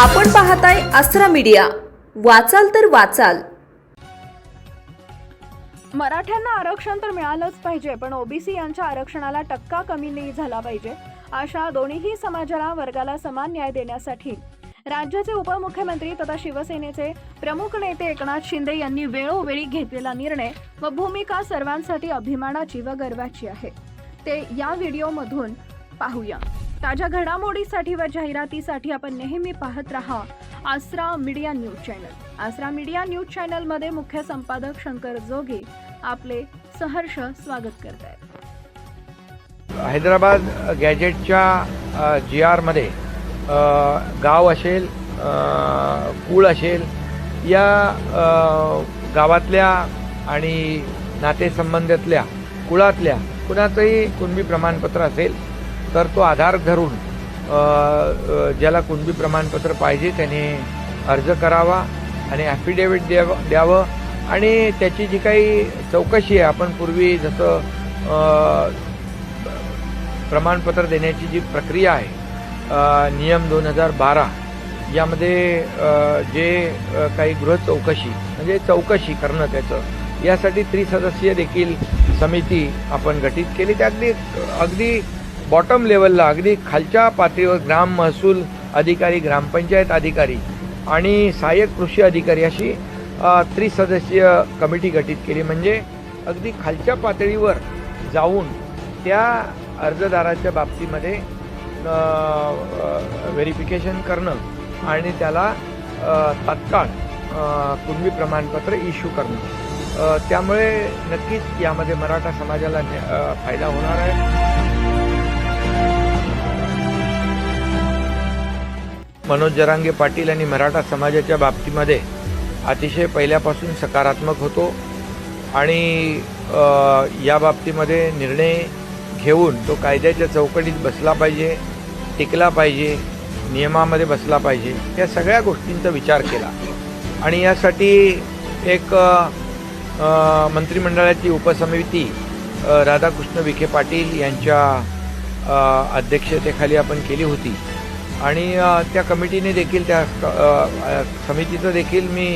आपण पाहताय अस्रा मीडिया. वाचाल तर वाचाल. मराठ्यांना आरक्षण तर मिळालंच पाहिजे पण ओबीसी यांच्या आरक्षणाला टक्का कमी नाही झाला पाहिजे अशा दोन्हीही समाजाला वर्गाला समान न्याय देण्यासाठी. राज्याचे उपमुख्यमंत्री तथा शिवसेनेचे प्रमुख नेते एकनाथ शिंदे यांनी वेळोवेळी घेतलेला निर्णय व भूमिका सर्वांसाठी अभिमानाची व गर्वाची आहे. ते या व्हिडिओमधून पाहूया. ताज्या घडामोडीसाठी व जाहिरातीसाठी आपण नेहमी पाहत राहा Asara media news channel. Asara media news चॅनलमध्ये मुख्य संपादक शंकर जोगे आपले सहर्ष स्वागत करत आहेत हैदराबाद गॅजेटच्या जी आरमध्ये गाव असेल कुळ असेल या गावातल्या आणि नातेसंबंधातल्या कुळातल्या कुणाचंही कुणबी प्रमाणपत्र असेल तर तो आधार धरून ज्याला कुणबी प्रमाणपत्र पाहिजे त्याने अर्ज करावा आणि ॲफिडेविट द्यावं द्यावं. आणि त्याची जी काही चौकशी आहे आपण पूर्वी जसं प्रमाणपत्र देण्याची जी प्रक्रिया आहे नियम दोन हजार बारा यामध्ये जे काही गृह चौकशी म्हणजे चौकशी करणं त्याचं यासाठी त्रिसदस्यीय देखील समिती आपण गठीत केली. त्या अगदी अगदी बॉटम लेवलला अगदी खालच्या पातळीवर ग्राम महसूल अधिकारी ग्रामपंचायत अधिकारी आणि सहाय्यक कृषी अधिकारी अशी त्रिसदस्यीय कमिटी गठीत केली. म्हणजे अगदी खालच्या पातळीवर जाऊन त्या अर्जदाराच्या बाबतीमध्ये व्हेरिफिकेशन करणं आणि त्याला तात्काळ कुणबी प्रमाणपत्र इश्यू करणं. त्यामुळे नक्कीच यामध्ये मराठा समाजाला न्या- फायदा होणार आहे. मनोज जरांगे पाटील आणि मराठा समाजाच्या बाबतीमध्ये अतिशय पहिल्यापासून सकारात्मक होतो आणि या बाबतीमध्ये निर्णय घेऊन तो कायद्याच्या चौकटीत बसला पाहिजे टिकला पाहिजे नियमामध्ये बसला पाहिजे या सगळ्या गोष्टींचा विचार केला. आणि यासाठी एक मंत्रिमंडळाची उपसमिती राधाकृष्ण विखे पाटील यांच्या अध्यक्षतेखाली आपण केली होती. आणि त्या कमिटीने देखील त्या समितीचं देखील मी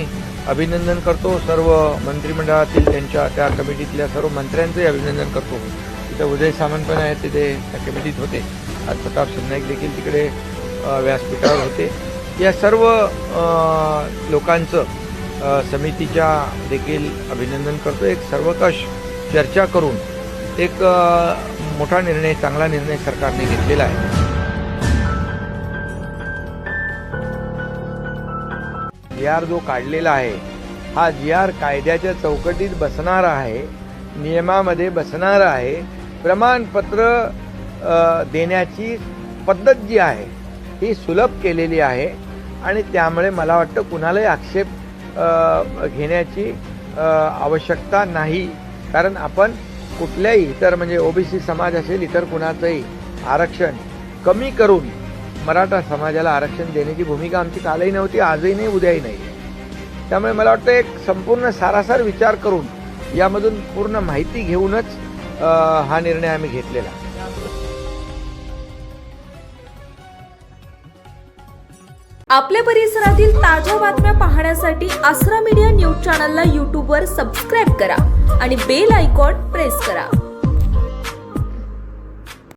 अभिनंदन करतो. सर्व मंत्रिमंडळातील त्यांच्या त्या कमिटीतल्या सर्व मंत्र्यांचंही अभिनंदन करतो. तिथे उदय सामंत पण आहेत तिथे त्या कमिटीत होते. आज प्रताप सरनाईक देखील तिकडे व्यासपीठावर होते. या सर्व लोकांचं समितीच्या देखील अभिनंदन करतो. एक सर्वकष चर्चा करून एक मोठा निर्णय चांगला निर्णय सरकारने घेतलेला आहे. जी आर जो काढलेला आहे हा जी आर कायद्याच्या चौकटीत बसणारा आहे नियमामध्ये बसणारा आहे प्रमाणपत्र देण्याची पद्धत जी आहे ही सुलभ केलेली आहे आणि त्यामुळे मला वाटतं कुणालाही आक्षेप घेण्याची आवश्यकता नाही. कारण आपण कुठल्याही इतर म्हणजे ओबीसी समाज असेल इतर कुणाचंही आरक्षण कमी करून मराठा समाजाला आरक्षण देण्याची भूमिका आमची कालही नव्हती आजही नाही उद्याही नाही. त्यामुळे मला वाटतं एक संपूर्ण सारासार विचार करून यामधून पूर्ण माहिती घेऊनच हा निर्णय आम्ही घेतलेला. आपल्या परिसरातील ताज्या बातम्या पाहण्यासाठी आसरा मीडिया न्यूज चॅनलला यूट्यूबवर सबस्क्राईब करा आणि बेल आयकॉन प्रेस करा.